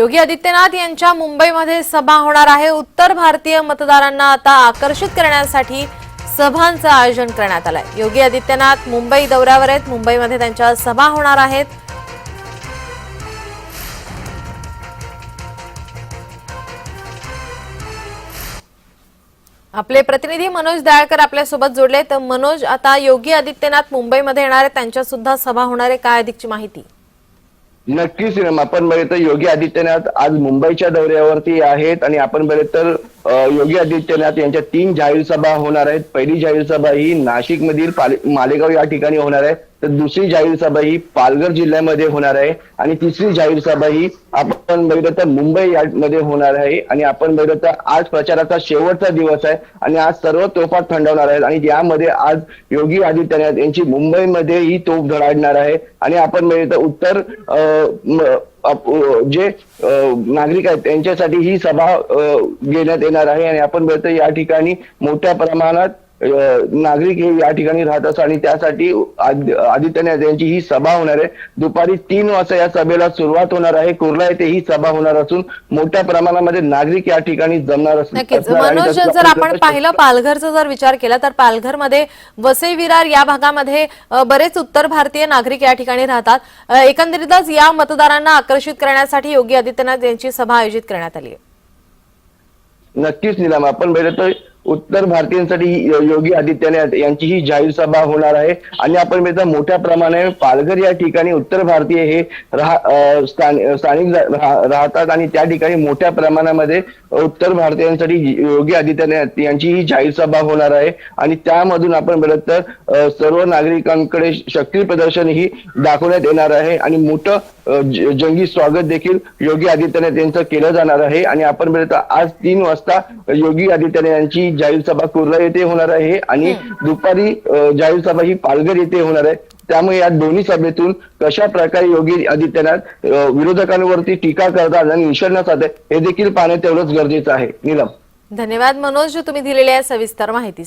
योगी आदित्यनाथ यांच्या मुंबईमध्ये सभा होणार आहे. उत्तर भारतीय मतदारांना आता आकर्षित करण्यासाठी सभांचं आयोजन करण्यात आलंय. योगी आदित्यनाथ मुंबई दौऱ्यावर आहेत. मुंबईमध्ये त्यांच्या सभा होणार आहेत. आपले प्रतिनिधी मनोज दयाळकर आपल्यासोबत जोडले तर मनोज आता योगी आदित्यनाथ मुंबईमध्ये येणार आहेत. त्यांच्या सुद्धा सभा होणार आहे. काय अधिकची माहिती? नक्कीच आपण आपण बघितलं योगी आदित्यनाथ आज मुंबईच्या दौऱ्यावरती आहेत आणि आपण बघितलं तर योगी आदित्यनाथ यांच्या तीन जाहीर सभा होणार आहेत. पहिली जाहीर सभा ही नाशिक मधील मालेगाव या ठिकाणी होणार आहे. तर दुसरी जाहीर सभा ही पालघर जिल्ह्यामध्ये होणार आहे. आणि तिसरी जाहीर सभा ही आपण बघितलं तर मुंबई मध्ये होणार आहे. आणि आपण बघितलं तर आज प्रचाराचा शेवटचा दिवस आहे. आणि आज सर्व तोफा थंडवणार आहेत. आणि यामध्ये आज योगी आदित्यनाथ यांची मुंबईमध्ये ही तोफ धडाडणार आहे. आणि आपण बघितलं तर उत्तर जे नागरिक आहेत त्यांच्यासाठी ही सभा घेण्यात येणार आहे. आणि आपण बघतो या ठिकाणी मोठ्या प्रमाणात नागरिक हे या ठिकाणी राहत असतात आणि त्यासाठी आद- आदित्यनाथ यांची ही सभा होणार आहे. दुपारी तीन वाजता या सभेला सुरुवात होणार आहे. कुर्ला येथे ही सभा होणार असून मोठ्या प्रमाणामध्ये नागरिक या ठिकाणी जमणार मनोज जर आपण पाहिलं पालघरचा जर विचार केला तर पालघरमध्ये वसई विरार या भागामध्ये बरेच उत्तर भारतीय नागरिक या ठिकाणी राहतात. एकंदरीतच या मतदारांना आकर्षित करण्यासाठी योगी आदित्यनाथ यांची सभा आयोजित करण्यात आली आहे. नक्कीच निलाम. आपण बघितलं उत्तर भारतीयांसाठी योगी आदित्यनाथ यांची ही जाहीर सभा होणार आहे. आणि आपण बघितलं मोठ्या प्रमाणे पालघर या ठिकाणी उत्तर भारतीय हे राह स्थानिक राहतात. आणि त्या ठिकाणी मोठ्या प्रमाणामध्ये उत्तर भारतीयांसाठी योगी आदित्यनाथ यांची ही जाहीर सभा होणार आहे. आणि त्यामधून आपण बघितलं तर सर्व नागरिकांकडे शक्ती प्रदर्शन ही दाखवण्यात येणार आहे. आणि मोठं जंगी स्वागत देखील योगी आदित्यनाथ यांचं केलं जाणार आहे. आणि आपण बघितलं आज तीन वाजता योगी आदित्यनाथ यांची जाहीर सभा कुर्ला येथे होणार आहे आणि दुपारी जाहीर सभा ही पालघर येथे होणार आहे. त्यामुळे या दोन्ही सभेतून कशा प्रकारे योगी आदित्यनाथ विरोधकांवरती टीका करतात आणि निशाणा साधे हे देखील पाहणे तेवढंच गरजेचं आहे. नीलम. धन्यवाद मनोज तुम्ही दिलेल्या सविस्तर माहिती